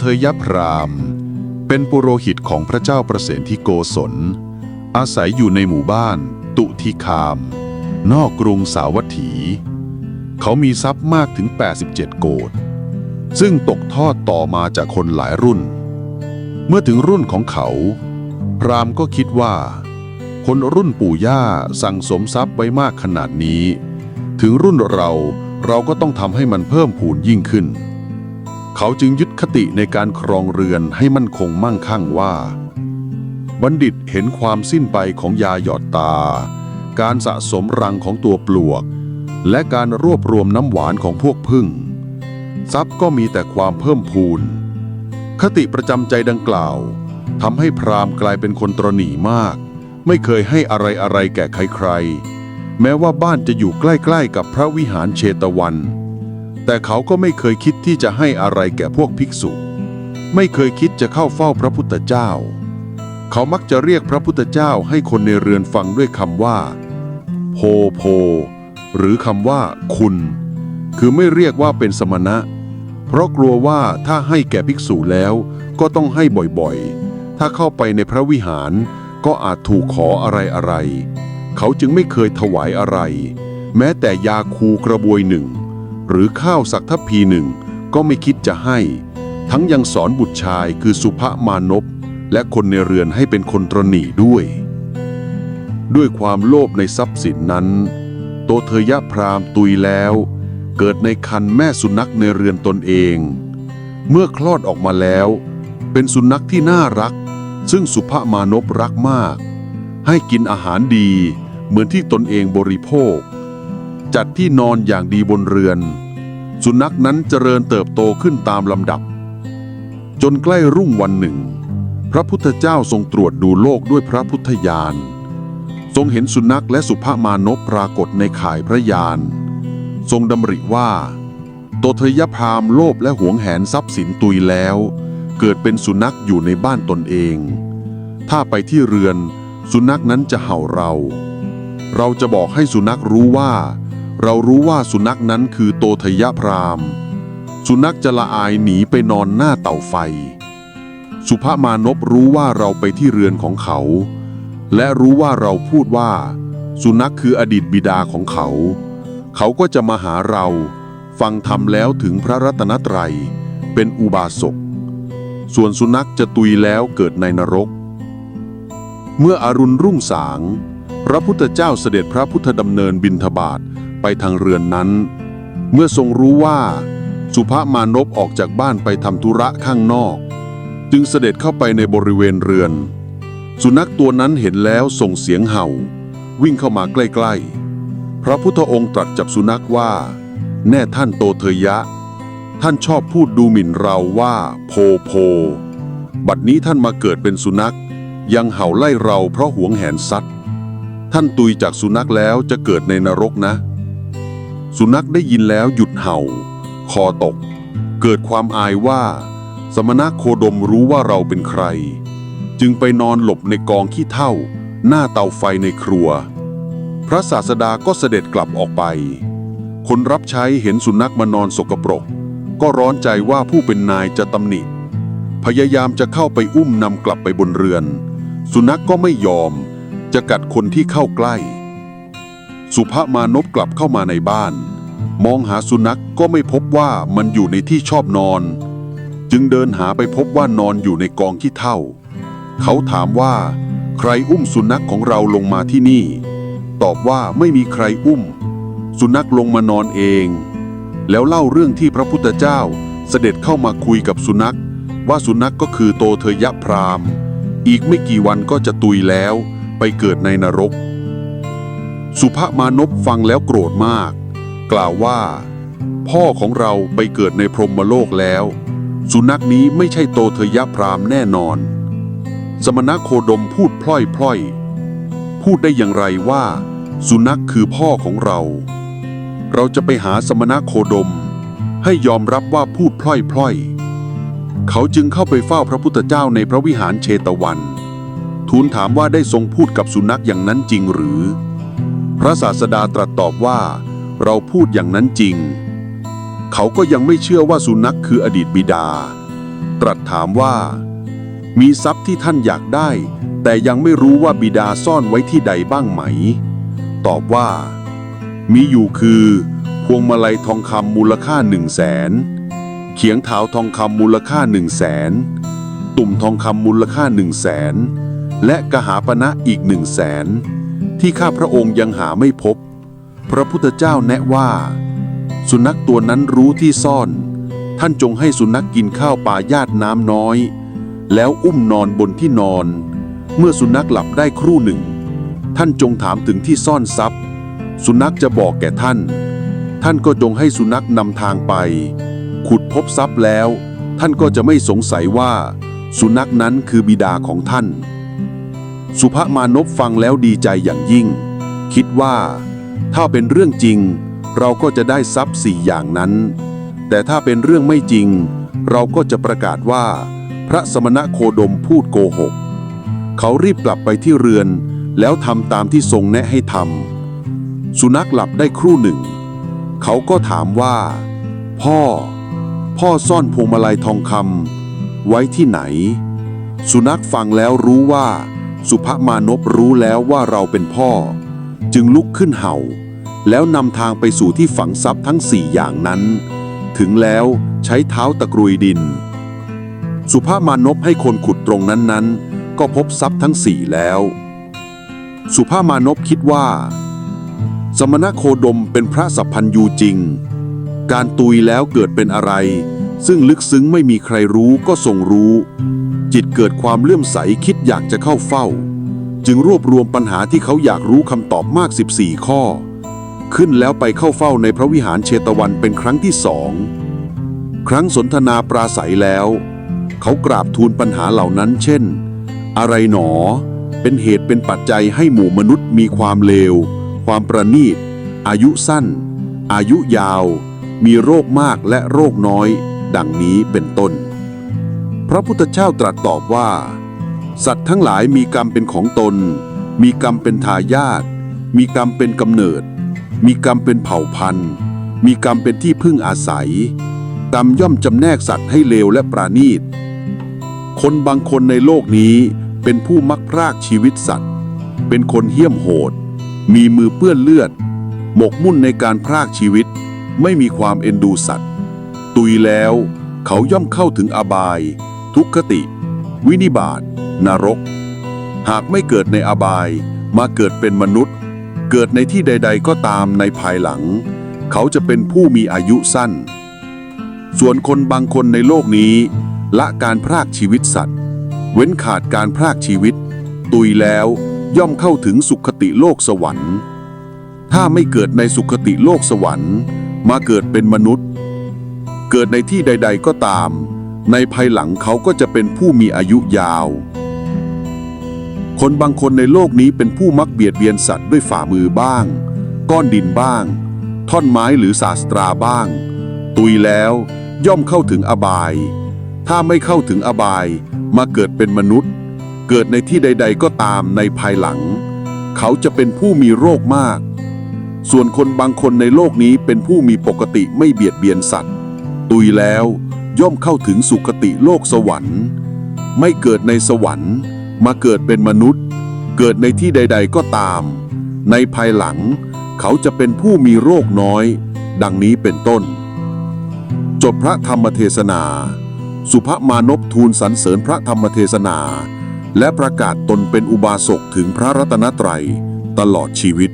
เทยพราม เป็นปุโรหิตของพระเจ้าประเสนที่โกศล อาศัยอยู่ในหมู่บ้าน ตุทิคาม นอกกรุงสาวัตถี เขามีทรัพย์มากถึง 87 โกดซึ่งตกทอดต่อมาจากคนหลายรุ่น เมื่อถึงรุ่นของเขา พรามก็คิดว่า คนรุ่นปู่ย่าสั่งสมทรัพย์ไว้มากขนาดนี้ ถึงรุ่นเราเราก็ต้องทำให้มันเพิ่มพูนยิ่งขึ้น เขาจึงยึด คติในการครองเรือนให้มั่นคงมั่งคั่งว่า บัณฑิตเห็นความสิ้นไปของยาหยอดตา การสะสมรังของตัวปลวก และการรวบรวมน้ำหวานของพวกพึ่ง ทรัพย์ก็มีแต่ความเพิ่มพูน คติประจำใจดังกล่าวทำให้พราหมณ์กลายเป็นคนตรหนีมาก ไม่เคยให้อะไรอะไรแก่ใครๆ แม้ว่าบ้านจะอยู่ใกล้ๆกับพระวิหารเชตวัน แต่เขาก็ไม่เคยคิดที่จะให้อะไรแก่พวกภิกษุ ไม่เคยคิดจะเข้าเฝ้าพระพุทธเจ้า เขามักจะเรียกพระพุทธเจ้าให้คนในเรือนฟังด้วยคำว่า โพโพ หรือคำว่า คุณ คือไม่เรียกว่าเป็นสมณะ เพราะกลัวว่าถ้าให้แก่ภิกษุแล้วก็ต้องให้บ่อยๆ ถ้าเข้าไปในพระวิหารก็อาจถูกขออะไรอะไรๆเขาจึงไม่เคยถวายอะไร แม้แต่ยาคูกระบวยหนึ่ง หรือข้าวสักทัพพีหนึ่งก็ไม่คิดจะให้ ทั้งยังสอนบุตรชายคือสุภมานพและคนในเรือนให้เป็นคนตรณีด้วย ด้วยความโลภในทรัพย์สินนั้น โตเทยะพรามตุยแล้ว เกิดในคันแม่สุนัขในเรือนตนเอง เมื่อคลอดออกมาแล้ว เป็นสุนัขที่น่ารัก ซึ่งสุภมานพรักมาก ให้กินอาหารดีเหมือนที่ตนเองบริโภค จัดที่นอนอย่างดีบนเรือน สุนัขนั้นเจริญเติบโตขึ้นตามลำดับ จนใกล้รุ่งวันหนึ่ง พระพุทธเจ้าทรงตรวจดูโลกด้วยพระพุทธญาณทรงเห็นสุนัขและสุภามานพปรากฏในข่ายพระยานทรงดำริว่าโตเทยพามโลภและหวงแหนทรัพย์สินตุยแล้ว เกิดเป็นสุนัขอยู่ในบ้านตนเอง ถ้าไปที่เรือน สุนัขนั้นจะเห่าเรา เราจะบอกให้สุนัขรู้ว่า เรารู้ว่าสุนัขนั้นคือโตทยพราม สุนัขจะละอายหนีไปนอนหน้าเต่าไฟ สุภมานพรู้ว่าเราไปที่เรือนของเขา และรู้ว่าเราพูดว่า สุนัขคืออดีตบิดาของเขา เขาก็จะมาหาเรา ฟังธรรมแล้วถึงพระรัตนตรัย เป็นอุบาสก ส่วนสุนัขจะตุยแล้วเกิดในนรก เมื่ออรุณรุ่งสาง พระพุทธเจ้าเสด็จพระพุทธดำเนินบินทบาท ไปทางเรือนนั้น เมื่อทรงรู้ว่า สุภมานพออกจากบ้านไปทำธุระข้างนอก จึงเสด็จเข้าไปในบริเวณเรือน สุนัขตัวนั้นเห็นแล้วส่งเสียงเห่า วิ่งเข้ามาใกล้ๆ พระพุทธองค์ตรัสจับสุนัขว่า แน่ท่านโตเทยะ ท่านชอบพูดดูหมิ่นเราว่า โพโพ บัดนี้ท่านมาเกิดเป็นสุนัข ยังเห่าไล่เราเพราะหวงแหนสัตว์ท่านตุยจากสุนัขแล้วจะเกิดในนรกนะ สุนัขได้ยินแล้วหยุดเห่า คอตก เกิดความอายว่า สมณะโคดมรู้ว่าเราเป็นใคร จึงไปนอนหลบในกองขี้เถ้า หน้าเตาไฟในครัว พระศาสดาก็เสด็จกลับออกไป คนรับใช้เห็นสุนัขมานอนสกปรก ก็ร้อนใจว่าผู้เป็นนายจะตำหนิ พยายามจะเข้าไปอุ้มนำกลับไปบนเรือน สุนัขก็ไม่ยอม จะกัดคนที่เข้าใกล้ สุภมานพกลับเข้ามาในบ้าน มองหาสุนัขก็ไม่พบว่ามันอยู่ในที่ชอบนอน จึงเดินหาไปพบว่านอนอยู่ในกองขี้เถ้าเขาถามว่า ใครอุ้มสุนัขของเราลงมาที่นี่ ตอบว่าไม่มีใครอุ้ม สุนัขลงมานอนเอง แล้วเล่าเรื่องที่พระพุทธเจ้าเสด็จเข้ามาคุยกับสุนัข ว่าสุนัขก็คือโตเทยพราม อีกไม่กี่วันก็จะตุยแล้ว ไปเกิดในนรก สุภมานพฟังแล้วโกรธมาก กล่าวว่า พ่อของเราไปเกิดในพรหมโลกแล้ว สุนัขนี้ไม่ใช่โตเทยพรามแน่นอน สมณโคดมพูดพล่อยพล่อยๆพูดได้อย่างไรว่า สุนัขคือพ่อของเรา เราจะไปหาสมณโคดม ให้ยอมรับว่าพูดพล่อยพล่อยๆเขาจึงเข้าไปเฝ้าพระพุทธเจ้าในพระวิหารเชตวัน ทูลถามว่าได้ทรงพูดกับสุนัขอย่างนั้นจริงหรือ พระศาสดาตรัสตอบว่า เราพูดอย่างนั้นจริง เขาก็ยังไม่เชื่อว่าสุนัขคืออดีตบิดา ตรัสถามว่า มีทรัพย์ที่ท่านอยากได้ แต่ยังไม่รู้ว่าบิดาซ่อนไว้ที่ใดบ้างไหม ตอบว่า มีอยู่คือ พวงมาลัยทองคำมูลค่าหนึ่งแสนเขียงเท้าทองคำมูลค่าหนึ่งแสนตุ่มทองคำมูลค่าหนึ่งแสนและกหาปณะอีกหนึ่งแสน ที่ข้าพระองค์ยังหาไม่พบ พระพุทธเจ้าแนะว่า สุนัขตัวนั้นรู้ที่ซ่อน ท่านจงให้สุนัขกินข้าวปลาญาติน้ำน้อย แล้วอุ้มนอนบนที่นอน เมื่อสุนัขหลับได้ครู่หนึ่ง ท่านจงถามถึงที่ซ่อนทรัพย์ สุนัขจะบอกแก่ท่าน ท่านก็จงให้สุนัขนำทางไป ขุดพบทรัพย์แล้ว ท่านก็จะไม่สงสัยว่า สุนัขนั้นคือบิดาของท่าน สุภมานพฟังแล้วดีใจอย่างยิ่ง คิดว่า ถ้าเป็นเรื่องจริง เราก็จะได้ทรัพย์สี่อย่างนั้น แต่ถ้าเป็นเรื่องไม่จริง เราก็จะประกาศว่า พระสมณะโคดมพูดโกหก เขารีบกลับไปที่เรือน แล้วทำตามที่ทรงแนะให้ทำสุนัขหลับได้ครู่หนึ่ง เขาก็ถามว่า พ่อ พ่อซ่อนพวงมาลัยทองคำไว้ที่ไหน สุนัขฟังแล้วรู้ว่า สุภมานพรู้แล้วว่าเราเป็นพ่อ จึงลุกขึ้นเห่า แล้วนำทางไปสู่ที่ฝังทรัพย์ทั้งสี่อย่างนั้น ถึงแล้วใช้เท้าตะกรุยดิน สุภามานพให้คนขุดตรงนั้นๆ ก็พบทรัพย์ทั้งสี่แล้ว สุภามานพคิดว่า สมณโคดมเป็นพระสัพพันยูจริง การตุยแล้วเกิดเป็นอะไร ซึ่งลึกซึ้งไม่มีใครรู้ก็ทรงรู้ จิตเกิดความเลื่อมใสคิดอยากจะเข้าเฝ้า จึงรวบรวมปัญหาที่เขาอยากรู้คำตอบมาก 14 ข้อ ขึ้นแล้วไปเข้าเฝ้าในพระวิหารเชตวันเป็นครั้งที่สองครั้งสนทนาปราศัยแล้ว เขากราบทูลปัญหาเหล่านั้น เช่น อะไรหนอ เป็นเหตุเป็นปัจจัยให้หมู่มนุษย์มีความเลว ความประณีต อายุสั้น อายุยาว มีโรคมากและโรคน้อย ดังนี้เป็นต้น พระพุทธเจ้าตรัสตอบว่า สัตว์ทั้งหลายมีกรรมเป็นของตน มีกรรมเป็นทายาทมีกรรมเป็นกำเนิด มีกรรมเป็นเผ่าพันธุ์ มีกรรมเป็นที่พึ่งอาศัย กรรมย่อมจำแนกสัตว์ให้เลวและปราณีต คนบางคนในโลกนี้เป็นผู้มักพรากชีวิตสัตว์ เป็นคนเหี้ยมโหด มีมือเปื้อนเลือด หมกมุ่นในการพรากชีวิต ไม่มีความเอ็นดูสัตว์ ตุยแล้ว เขาย่อมเข้าถึงอบาย ทุกขติ วินิบาตนรก หากไม่เกิดในอบายมาเกิดเป็นมนุษย์ เกิดในที่ใด ๆ ก็ตามในภายหลัง เขาจะเป็นผู้มีอายุสั้น ส่วนคนบางคนในโลกนี้ ละการพรากชีวิตสัตว์ เว้นขาดการพรากชีวิต ตุยแล้วย่อมเข้าถึงสุขติโลกสวรรค์ ถ้าไม่เกิดในสุขติโลกสวรรค์ มาเกิดเป็นมนุษย์ เกิดในที่ใด ๆ ก็ตาม ในภายหลังเขาก็จะเป็นผู้มีอายุยาว คนบางคนในโลกนี้เป็นผู้มักเบียดเบียนสัตว์ด้วยฝ่ามือบ้าง ก้อนดินบ้าง ท่อนไม้หรือศาสตราบ้าง ตุยแล้วย่อมเข้าถึงอบาย ถ้าไม่เข้าถึงอบายมาเกิดเป็นมนุษย์ เกิดในที่ใด ๆ ก็ตามในภายหลัง เขาจะเป็นผู้มีโรคมาก ส่วนคนบางคนในโลกนี้เป็นผู้มีปกติไม่เบียดเบียนสัตว์ ตุยแล้วย่อมเข้าถึงสุคติโลกสวรรค์ ไม่เกิดในสวรรค์ มาเกิดเป็นมนุษย์ เกิดในที่ใด ๆก็ตาม ในภายหลังเขาจะเป็นผู้มีโรคน้อย ดังนี้เป็นต้น จบพระธรรมเทศนา สุภมานพทูลสรรเสริญพระธรรมเทศนา และประกาศตนเป็นอุบาสกถึงพระรัตนตรัยตลอดชีวิต